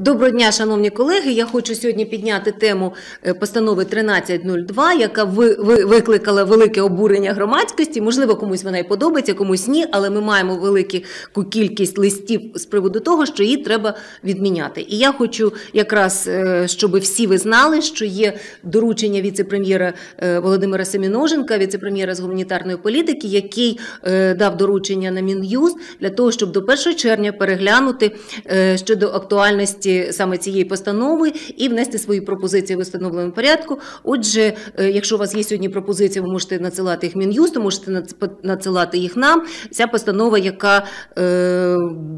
Доброго дня, шановні колеги. Я хочу сьогодні підняти тему е, постанови 1302, яка ви, ви- викликала велике обурення громадськості. Можливо, комусь вона і подобається, комусь ні, але ми маємо велику кількість листів з приводу того, що її треба відміняти. І я хочу якраз, е, щоб всі ви знали, що є доручення віце-прем'єра е, Володимира Семіноженка, віце-прем'єра з гуманітарної політики, який дав доручення на Мін'юз для того, щоб до 1 червня переглянути щодо актуальності саме цієї постанови і внести свої пропозиції в установленому порядку. Отже, е, якщо у вас є сьогодні пропозиції, ви можете надсилати їх Мін'юсту, можете надсилати їх нам. Ця постанова, яка е,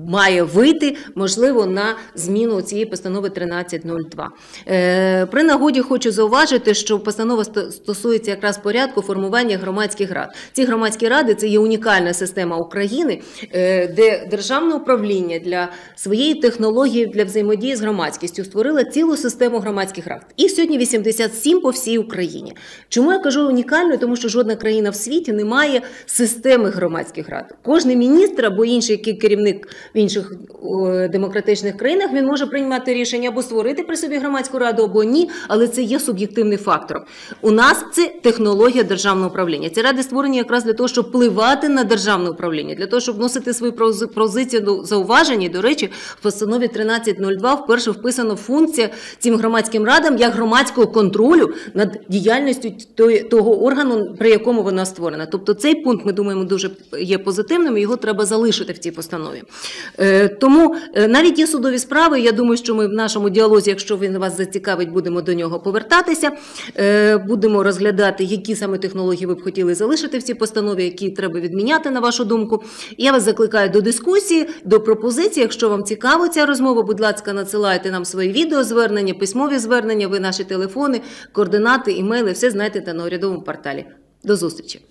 має вийти, можливо, на зміну цієї постанови 1302. Е, при нагоді хочу зауважити, що постанова стосується якраз порядку формування громадських рад. Ці громадські ради це є унікальна система України, е, де державне управління для своєї технології для взаємодії з громадськістю створила цілу систему громадських рад. Їх сьогодні 87 по всій Україні. Чому я кажу унікальною? Тому що жодна країна в світі не має системи громадських рад. Кожний міністр або інший який керівник в інших демократичних країнах він може приймати рішення або створити при собі громадську раду, або ні, але це є суб'єктивним фактором. У нас це технологія державного управління. Ці ради створені якраз для того, щоб впливати на державне управління, для того, щоб вносити свої прози- позиції до зауваження. До речі, в постанові 1302 вперше вписано функція цим громадським радам як громадського контролю над діяльністю того органу, при якому вона створена. Тобто цей пункт ми думаємо дуже є позитивним. Його треба залишити в цій постанові. Е, Тому е, навіть є судові справи. Я думаю, що ми в нашому діалозі, якщо він вас зацікавить, будемо до нього повертатися. Е, Будемо розглядати, які саме технології ви б хотіли залишити в цій постанові, які треба відміняти на вашу думку. Я вас закликаю до дискусії, до пропозицій. Якщо вам цікаво ця розмова, будь ласка, надсилайте нам свої відеозвернення, письмові звернення, ви наші телефони, координати, імейли, все знаєте на урядовому порталі. До зустрічі.